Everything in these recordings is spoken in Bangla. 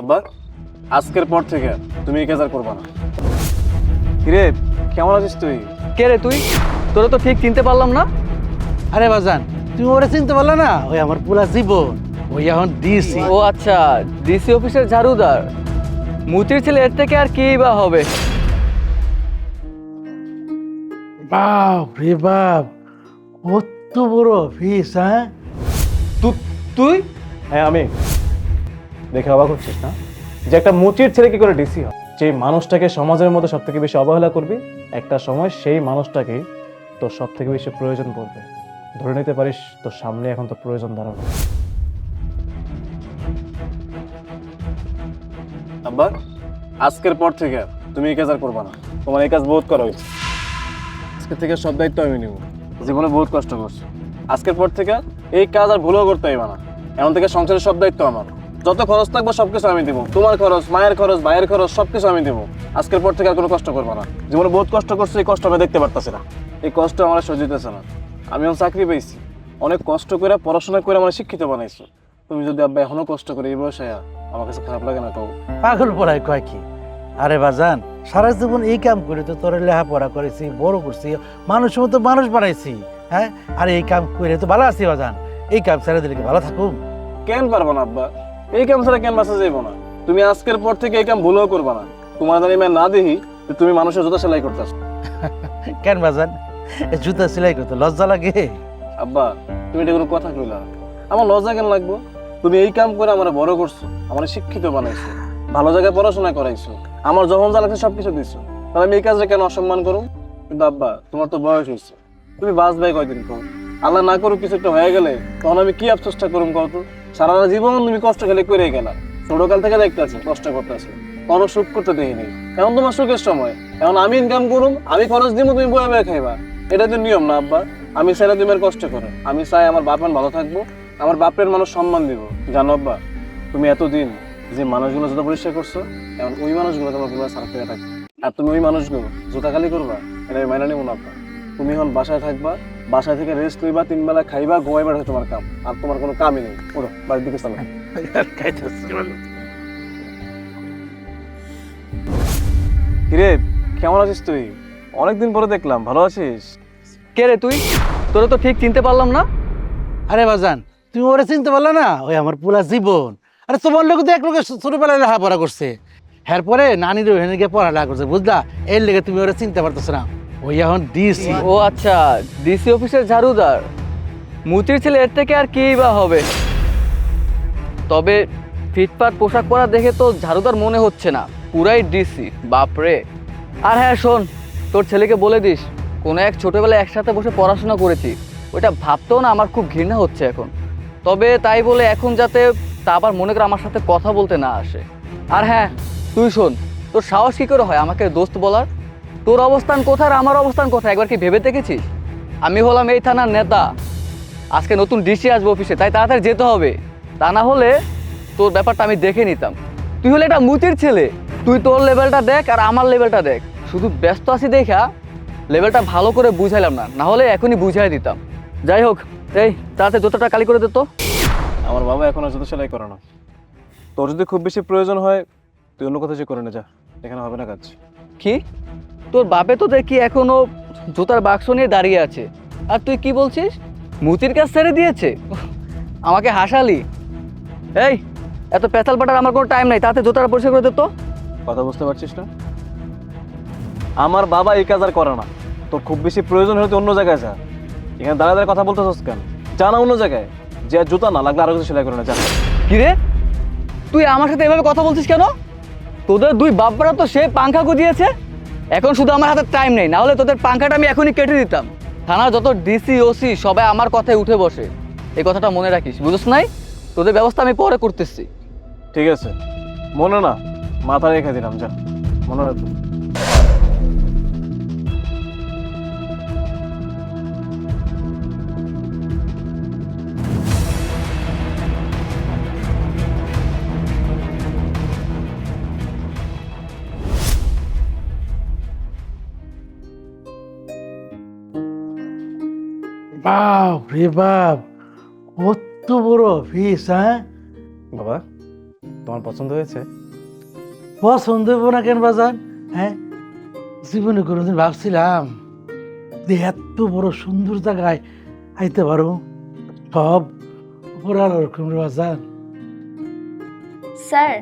আব্বা আজকের পর থেকে তুমি এই কাজ আর করবা না। কিরে কেমন আছিস তুই? কে রে তুই? তোরা তো ঠিক চিনতে পারলাম না। আরে বাজান তুমি ওরে চিনতে পারলে না? ওই আমার পুরা জীবন। ওই এখন ডিসি ও আচ্ছা ডিসি অফিসের ঝাড়ুদার। মুতির ছেলে এর থেকে আর কি বা হবে? বাপ রে বাপ কত বড় অফিস হ্যাঁ? তুই? হ্যাঁ আমি। দেখে অবাক হচ্ছিস, না? যে একটা মুচির ছেলে কি করে ডিসি হয়? যে মানুষটাকে সমাজের মধ্যে সব থেকে বেশি অবহেলা করবি, একটা সময় সেই মানুষটাকে তোর সব থেকে বেশি প্রয়োজন পড়বে। ধরে নিতে পারিস, তোর সামনে এখন তোর প্রয়োজন দাঁড়ানো আব্বা, আজকের পর থেকে তুমি এই কাজ আর করবা না। তোমার এই কাজ বহুত করা হয়েছে। আজকে থেকে সব দায়িত্ব আমি নিব। জীবনে বহুত কষ্ট করছি। আজকের পর থেকে এই কাজ আর ভুলও করতে হইবা না। এমন থেকে সংসারের সব দায়িত্ব আমার। যত খরচ থাকবে সব কিছু আমি দিব। তোমার খরচ মায়ের খরচ ভাইয়ের খরচ সব কিছু আমি দিব। আজকের পর থেকে আর কোনো কষ্ট করব না। জীবনে বহুত কষ্ট করছি এই কষ্ট আমি দেখতে পারতাছি না। এই কষ্ট আমার সজিতেছে না। আমি এখন চাকরি পেয়েছি। অনেক কষ্ট করে পড়াশোনা করে আমার শিক্ষিত বানাইছো। তুমি যদি আব্বা এখনও কষ্ট করে এই বয়সে আমার কাছে খারাপ লাগে না কও। পাগল পড়ায় কয় কি? আরে বাজান সারা জীবন এই কাম করে তো তোর লেখাপড়া করেছি বড় করছি মানুষের মতো মানুষ বানাইছি হ্যাঁ? আর এই কাম করে তো ভালো আছি বাজান। এই কাম ছেড়ে দিলে কি ভালো থাকুম? কেন পারব না আব্বা? এই কাম ছাড়া কেন বাসা যাইবো না। তুমি আজকের পর থেকে এই কাম ভুলও করবা না। তোমার জানি আমি না দেখি তুমি মানুষের জুতা সেলাই করতেছ। কেন বাজান জুতা সেলাই করতে লজ্জা লাগে। আব্বা তুমি এটা কোনো কথা কইলা। আমার লজ্জা কেন লাগবো? তুমি এই কাম করে আমার বড় করছ আমার শিক্ষিত বানাইছো ভালো জায়গায় পড়াশোনা করাইছো আমার যখন যা লাগছে সবকিছু দিছো। তাহলে আমি এই কাজটা কেন অসম্মান করুম? কিন্তু আব্বা তোমার তো বয়স হয়েছে তুমি বাঁচবে কয়দিন কম আল্লাহ না করুক কিছু একটা হয়ে গেলে, তখন আমি কি আফসোসটা করুম কত সারা জীবন তুমি কষ্ট খেলে করে গেলা। ছোটকাল থেকে দেখতে আছি, কষ্ট করতেছি কোনো সুখ করতে দেখিনি এখন তোমার সুখের সময়। এখন আমি ইনকাম করুম, আমি খরচ দিব তুমি বয়ে বয়ে খাইবা। এটা তো নিয়ম না, আব্বা। আমি চাই না তুমি কষ্ট করো আমি চাই আমার বাপের ভালো থাকব, আমার বাপের মানুষ সম্মান দিব। জানো আব্বা, তুমি এতদিন যে মানুষগুলো জুতা পরিষ্কার করছ, এখন ওই মানুষগুলো তোমার পুরো সারা থাকবে। আর তুমি ওই মানুষগুলো জুতা খালি করবা, এটা আমি মাইনা নেব না, আব্বা। তুমি এখন বাসায় থাকবা বাসায় থেকে রেস্ট লইবা তিন বেলা খাইবা ঘুমাইবা এটা তোমার কাম। আর তোমার কোনো কামই নেই। ওরো বাড়ির দিকে চলো। কিরে কেমন আছিস তুই? অনেকদিন পরে দেখলাম ভালো আছিস? কে রে তুই? তোরা তো ঠিক চিনতে পারলাম না। আরে বাজান তুমি ওরে চিনতে পারলে না? ওই আমার পুরা জীবন। আরে তোমার লোক তো এক লোকের ছোটবেলায় লেখাপড়া করছে। এর পরে নানির ওখানে গিয়ে পড়ালেখা করছে বুঝলা? এর লেগে তুমি ওরে চিনতে পারতেছ না। ওই এখন ডিসি ও আচ্ছা ডিসি অফিসের ঝাড়ুদার। মুতির ছেলে, এর থেকে আর কি বা হবে? তবে ফিটফাট পোশাক পরা দেখে তো ঝাড়ুদার মনে হচ্ছে না। পুরাই ডিসি বাপরে। আর হ্যাঁ শোন, তোর ছেলেকে বলে দিস, কোনো এক ছোটবেলায় একসাথে বসে পড়াশোনা করেছি। ওইটা ভাবতেও না আমার খুব ঘৃণা হচ্ছে এখন। তবে তাই বলে এখন যাতে তা আবার মনে করে আমার সাথে কথা বলতে না আসে। আর হ্যাঁ তুই শোন, তোর সাহস কী করে হয় আমাকে দোস্ত বলার? তোর অবস্থান কোথায় আর আমার অবস্থান কোথায়? একবার কি ভেবে দেখেছিস? আমি হলাম এই থানার নেতা। আজকে নতুন ডিসি আসব অফিসে তাই তাড়াতাড়ি যেতে হবে। তা না হলে তোর ব্যাপারটা আমি দেখে নিতাম। তুই হলে এটা মুতির ছেলে। তুই তোর লেভেলটা দেখ আর আমার লেভেলটা দেখ। শুধু ব্যস্ত আছি দেখা লেভেলটা ভালো করে বুঝাইলাম না। না হলে এখনই বুঝাই দিতাম। যাই হোক এই তাতে যতটা কালি করে দে তো। আমার বাবা এখনও যত সেলাই করে না। তোর যদি খুব বেশি প্রয়োজন হয় তুই অন্য কোথাও যে করে নে যা। এখানে হবে না কাজ। কি? তোর বাপে তো দেখি এখনও জুতার বাক্স নিয়ে দাঁড়িয়ে আছে। আর তুই কি বলছিস? মুতির কাজ ছেড়ে দিয়েছে? আমাকে হাসালি। এই এত পেতাল পাটার আমার কোনো টাইম নাই তাতে জুতাটা পরিষ্কার করে দে তো। কথা বুঝতে পারছিস না? আমার বাবা এই কাজ আর করে না। তোর খুব বেশি প্রয়োজন হলে তুই অন্য জায়গায় যা। এখানে দাঁড়া দাঁড়া কথা বলতেছিস কেন? যা না অন্য জায়গায়। যে আর জুতা না লাগলে আরও কিছু সেলাই করে না যা। কি রে? তুই আমার সাথে এভাবে কথা বলছিস কেন? তোদের দুই বাপরা তো সে পাংখা গুজিয়েছে। এখন শুধু আমার হাতে টাইম নেই, নাহলে তোদের পাঙ্খাটা আমি এখনই কেটে দিতাম। থানার যত ডিসি ওসি সবাই আমার কথায় উঠে বসে। এই কথাটা মনে রাখিস, বুঝছ নাই? তোদের ব্যবস্থা আমি পরে করতেছি। ঠিক আছে। মনে না, মাথা রেখে দিলাম, যা। মনে রাখব বাপ রে বাপ কত বড় অফিস হ্যাঁ? বাবা তোমার পছন্দ হয়েছে? পছন্দ হইব না কেন বাজান? হ্যাঁ? জীবনে কোনোদিন ভাবছিলাম যে এত বড় সুন্দর জায়গায় আইতে পারো সব উপরে ওরকম রে বাজান। স্যার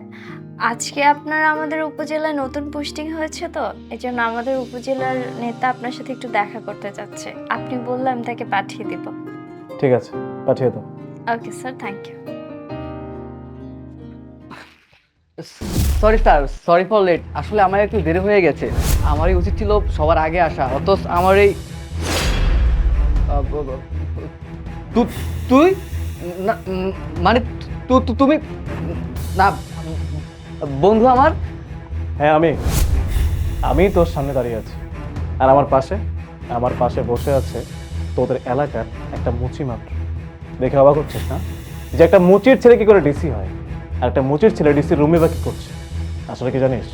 আজকে আপনার আমাদের উপজেলায় নতুন পোস্টিং হয়েছে তো এই জন্য আমাদের উপজেলার নেতা আপনার সাথে একটু দেখা করতে চাচ্ছে আপনি বললে আমি তাকে পাঠিয়ে দিব। ঠিক আছে পাঠিয়ে দাও। Okay sir thank you sorry sir sorry for late আসলে আমার একটু দেরি হয়ে গেছে। আমারই উচিত ছিল সবার আগে আসা অথচ আমার এই তুই? না, মানে তুমি না বন্ধু আমার? হ্যাঁ আমি। আমি তোর সামনে দাঁড়িয়ে আছি। আর আমার পাশে আমার পাশে বসে আছে তোদের এলাকার একটা মুচি মাত্র। দেখে অবাক হচ্ছিস না? যে একটা মুচির ছেলে কি করে ডিসি হয়? আর একটা মুচির ছেলে ডিসির রুমে বা কি করছে? আসলে কি জানিস?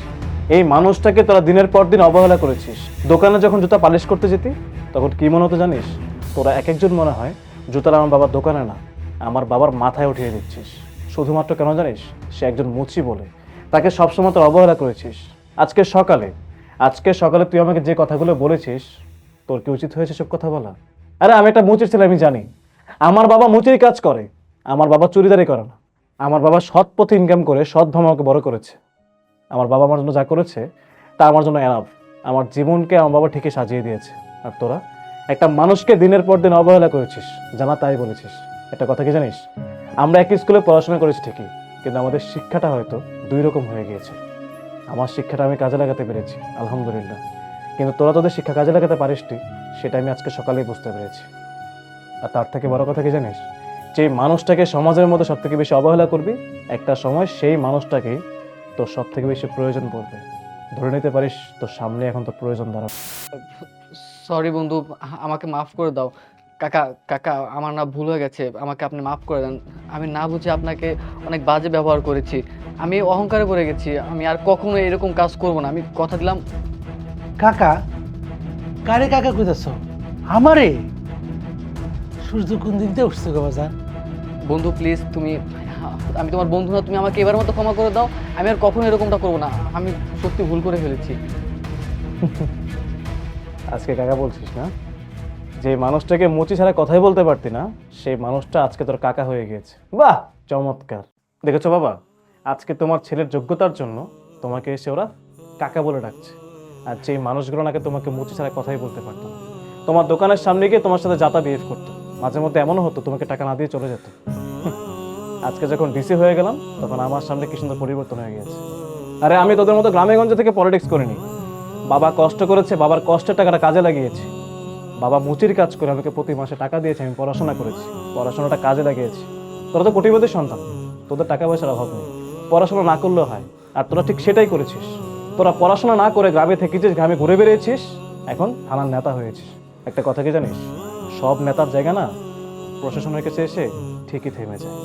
এই মানুষটাকে তোরা দিনের পর দিন অবহেলা করেছিস। দোকানে যখন জুতা পালিশ করতে যেতি, তখন কি মনে হতো জানিস? তোরা এক একজন মনে হয় জুতাটা আমার বাবার দোকানে না, আমার বাবার মাথায় উঠিয়ে দিচ্ছিস। শুধুমাত্র কেন জানিস? সে একজন মুচি বলে। তাকে সবসময় তোর অবহেলা করেছিস। আজকে সকালে আজকে সকালে তুই আমাকে যে কথাগুলো বলেছিস, তোর কি উচিত হয়েছে সব কথা বলা? আরে আমি একটা মুচির ছেলে, আমি জানি। আমার বাবা মুচির কাজ করে, আমার বাবা চুরিদারি করে না। আমার বাবা সৎ পথে ইনকাম করে সৎভাবে আমাকে বড় করেছে। আমার বাবা আমার জন্য যা করেছে, তা আমার জন্য এনাফ আমার জীবনকে আমার বাবা ঠিকই সাজিয়ে দিয়েছে। আর তোরা একটা মানুষকে দিনের পর দিন অবহেলা করেছিস, জানা তাই বলেছিস। একটা কথা কি জানিস? আমরা একই স্কুলে পড়াশোনা করেছি ঠিকই। কিন্তু আমাদের শিক্ষাটা হয়তো দুই রকম হয়ে গিয়েছে। আমার শিক্ষাটা আমি কাজে লাগাতে পেরেছি, আলহামদুলিল্লাহ। কিন্তু তোরা তোদের শিক্ষা কাজে লাগাতে পারিসটি সেটা আমি আজকে সকালেই বুঝতে পেরেছি। আর তার থেকে বড় কথা কি জানিস? যে মানুষটাকে সমাজের মধ্যে সব থেকে বেশি অবহেলা করবি, একটা সময় সেই মানুষটাকেই তোর সব থেকে বেশি প্রয়োজন পড়বে। ধরে নিতে পারিস তোর সামনে এখন তোর প্রয়োজন দাঁড়াবে সরি বন্ধু, আমাকে মাফ করে দাও। কাকা কাকা আমার না ভুল হয়ে গেছে আমাকে আপনি মাফ করে দেন। আমি না বুঝে আপনাকে অনেক বাজে ব্যবহার করেছি। আমি অহংকারে পড়ে গেছি আমি আর কখনো এরকম কাজ করব না। আমি কথা দিলাম। কাকা কারে কাকা কইতাছ? আমারে? সূর্য কোন দিনতে উঠছে গো বাজান বন্ধু প্লিজ তুমি আমি তোমার বন্ধু না তুমি আমাকে এবার মতো ক্ষমা করে দাও। আমি আর কখনো এরকমটা করব না। আমি সত্যি ভুল করে ফেলেছি। আজকে কাকা বলছিস না? যে মানুষটাকে মুচি ছাড়া কথাই বলতে পারতি না, সেই মানুষটা আজকে তোর কাকা হয়ে গিয়েছে। বাহ, চমৎকার। দেখেছ বাবা, আজকে তোমার ছেলের যোগ্যতার জন্য তোমাকে এসে ওরা কাকা বলে ডাকছে। আর যেই মানুষগুলো নাকি তোমাকে মুচি ছাড়া কথাই বলতে পারতো তোমার দোকানের সামনে গিয়ে তোমার সাথে যাতা বিহেভ করতো। মাঝে মধ্যে এমনও হতো, তোমাকে টাকা না দিয়ে চলে যেত। আজকে যখন ডিসি হয়ে গেলাম, তখন আমার সামনে কি সুন্দর পরিবর্তন হয়ে গেছে আরে আমি তোদের মতো গ্রামে গঞ্জে থেকে পলিটিক্স করিনি। বাবা কষ্ট করেছে, বাবার কষ্টের টাকাটা কাজে লাগিয়েছি। বাবা মুচির কাজ করে আমাকে প্রতি মাসে টাকা দিয়েছে, আমি পড়াশোনা করেছি। পড়াশোনাটা কাজে লাগিয়েছি। তোরা তো কোটিপতি সন্তান, তোদের টাকা পয়সার অভাব নেই। পড়াশোনা না করলেও হয়, আর তোরা ঠিক সেটাই করেছিস। তোরা পড়াশোনা না করে গ্রামে থেকেছিস, গ্রামে ঘুরে বেরিয়েছিস এখন থানার নেতা হয়েছিস। একটা কথা কি জানিস? সব নেতার জায়গা না, প্রশাসনের কাছে এসে ঠিকই থেমে যায়।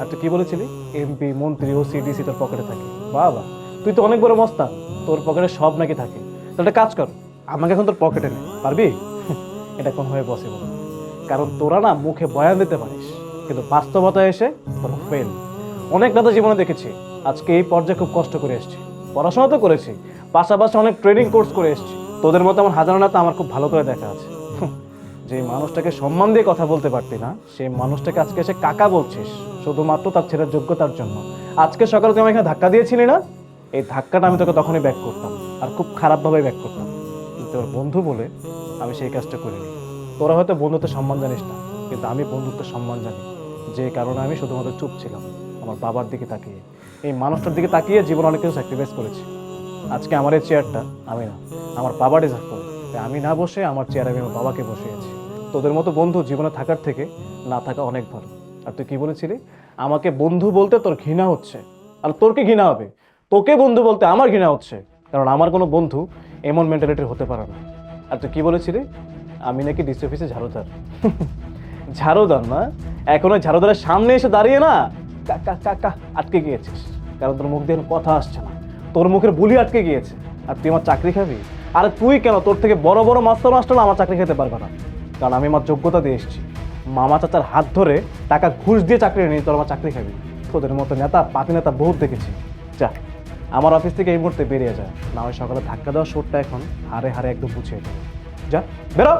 আর তুই কি বলেছিলি? এমপি মন্ত্রী ও সিডিসি তোর পকেটে থাকে। বাবা, তুই তো অনেক বড় মস্তা তোর পকেটে সব নাকি থাকে। তাহলে কাজ কর, আমাকে এখন তোর পকেটে নে। পারবি? এটা কোন হয়ে পসিবল কারণ তোরা না মুখে বয়ান দিতে পারিস, কিন্তু বাস্তবতায় এসে তোরা ফেল অনেক দাদা জীবনে দেখেছি, আজকে এই পর্যায়ে খুব কষ্ট করে এসেছি। পড়াশোনা তো করেছি, পাশাপাশি অনেক ট্রেনিং কোর্স করে এসেছি। তোদের মতো আমার হাজারো নেতা আমার খুব ভালো করে দেখা আছে। যে মানুষটাকে সম্মান দিয়ে কথা বলতে পারতি না, সেই মানুষটাকে আজকে এসে কাকা বলছিস, শুধুমাত্র তার ছেলের যোগ্যতার জন্য। আজকে সকালে আমাকে এখানে ধাক্কা দিয়েছিলি না? এই ধাক্কাটা আমি তোকে তখনই ব্যাক করতাম, আর খুব খারাপভাবে ব্যাক করতাম। কিন্তু ওর বন্ধু বলে আমি সেই কাজটা করিনি। তোরা হয়তো বন্ধুত্বের সম্মান জানিস না, কিন্তু আমি বন্ধুত্বের সম্মান জানি। যে কারণে আমি শুধুমাত্র চুপ ছিলাম, আমার বাবার দিকে তাকিয়ে। এই মানুষটার দিকে তাকিয়ে জীবন অনেক কিছু স্যাক্রিফাইস করেছি। আজকে আমার এই চেয়ারটা আমি না, আমার বাবা ডিজার্ভ করে। তাই আমি না বসে আমার চেয়ারে আমি আমার বাবাকে বসিয়েছি। তোদের মতো বন্ধু জীবনে থাকার থেকে না থাকা অনেক ভালো। আর তুই কি বলেছিলি? আমাকে বন্ধু বলতে তোর ঘৃণা হচ্ছে। আর তোর কি ঘৃণা হবে? তোকে বন্ধু বলতে আমার ঘৃণা হচ্ছে। কারণ আমার কোনো বন্ধু এমন মেন্টালিটির হতে পারে না। আর তুই কি বলেছিলি? আমি নাকি ডিসি অফিসে ঝাড়ুদার। ঝাড়ুদার না? এখন ওই ঝাড়ুদারের সামনে এসে দাঁড়িয়ে না? কাকা কাকা আটকে গিয়েছিস। কারণ তোর মুখ দিয়ে কথা আসছে না। তোর মুখের বুলি আটকে গিয়েছে। আর তুই আমার চাকরি খাবি? আর তুই কেন? তোর থেকে বড় বড় মাস্টার মাস্টার আমার চাকরি খেতে পারবে না। কারণ আমি আমার যোগ্যতা দিয়ে এসেছি। মামা চাচার হাত ধরে টাকা ঘুষ দিয়ে চাকরি নিয়ে তোর আমার চাকরি খাবি। তোদের মতো নেতা, পাতি নেতা বহুত দেখেছি। যা। আমার অফিস থেকে এই মুহূর্তে বেরিয়ে যায় না ওই সকালে ধাক্কা দেওয়া শোটটা এখন হারে হারে একদম বুঝিয়ে দেয়। যা, বেরো